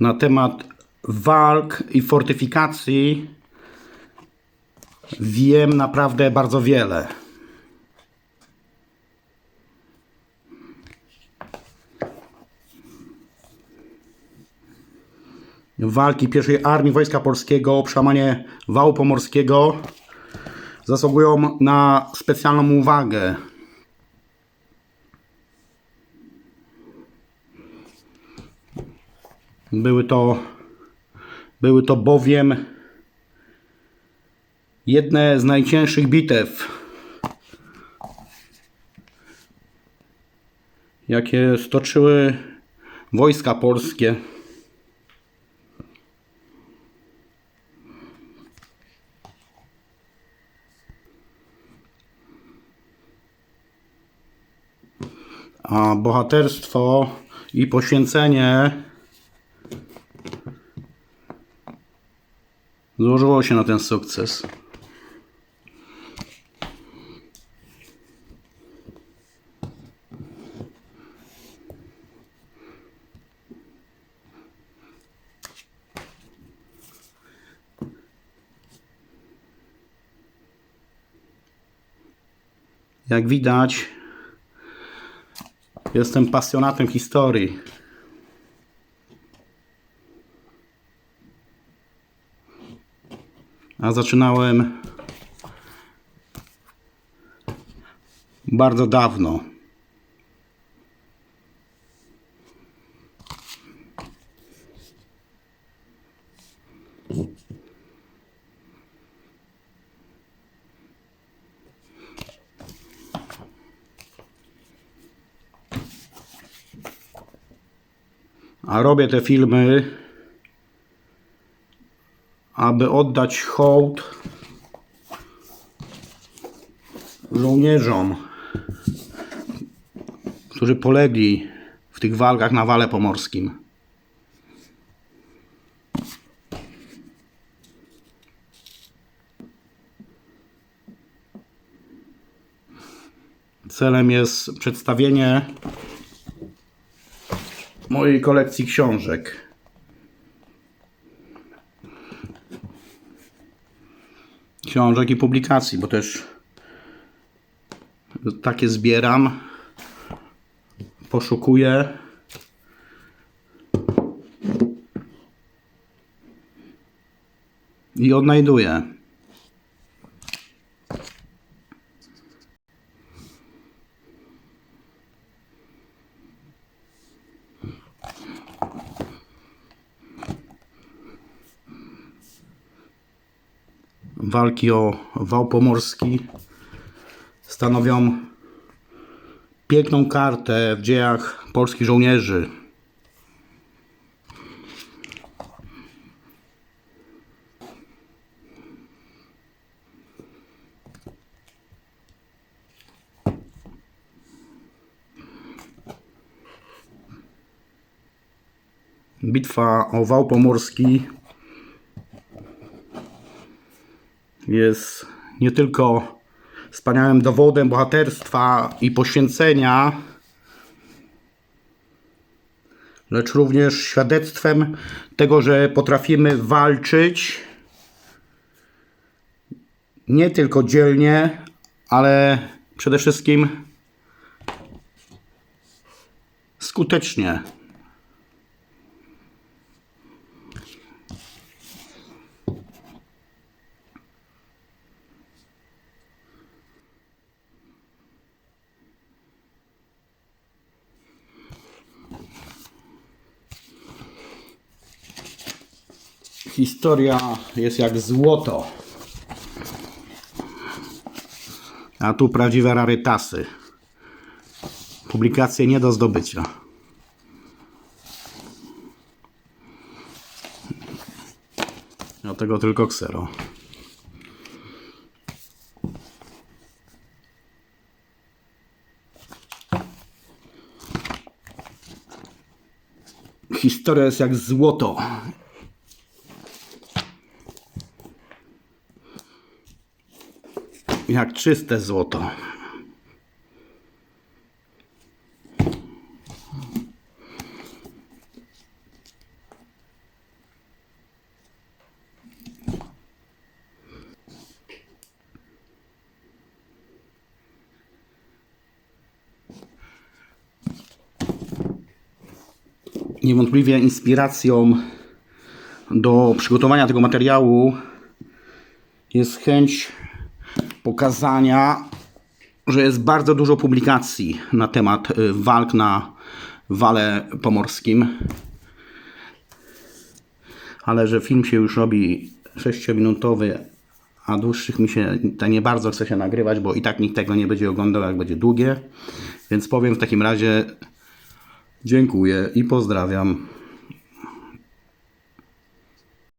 na temat walk i fortyfikacji wiem naprawdę bardzo wiele. Walki pierwszej Armii Wojska Polskiego, przełamanie wału pomorskiego zasługują na specjalną uwagę. Były to, były to bowiem jedne z najcięższych bitew, jakie stoczyły wojska polskie. A bohaterstwo i poświęcenie złożyło się na ten sukces. Jak widać, jestem pasjonatem historii. Zaczynałem bardzo dawno. A robię te filmy, aby oddać hołd żołnierzom, którzy polegli w tych walkach na wale pomorskim. Celem jest przedstawienie mojej kolekcji książek. Książek i publikacji, bo też takie zbieram, poszukuję. I odnajduję. Walki o wał pomorski stanowią piękną kartę w dziejach polskich żołnierzy. Bitwa o wał pomorski jest nie tylko wspaniałym dowodem bohaterstwa i poświęcenia, lecz również świadectwem tego, że potrafimy walczyć nie tylko dzielnie, ale przede wszystkim skutecznie. Historia jest jak złoto. A tu prawdziwe rarytasy. Publikacje nie do zdobycia. Do tego tylko ksero. Historia jest jak złoto. jak czyste złoto. niewątpliwie inspiracją do przygotowania tego materiału jest chęć pokazania, że jest bardzo dużo publikacji na temat y, walk na wale pomorskim. Ale że film się już robi 6-minutowy, a dłuższych mi się nie bardzo chce się nagrywać, bo i tak nikt tego nie będzie oglądał, jak będzie długie. Więc powiem w takim razie dziękuję i pozdrawiam.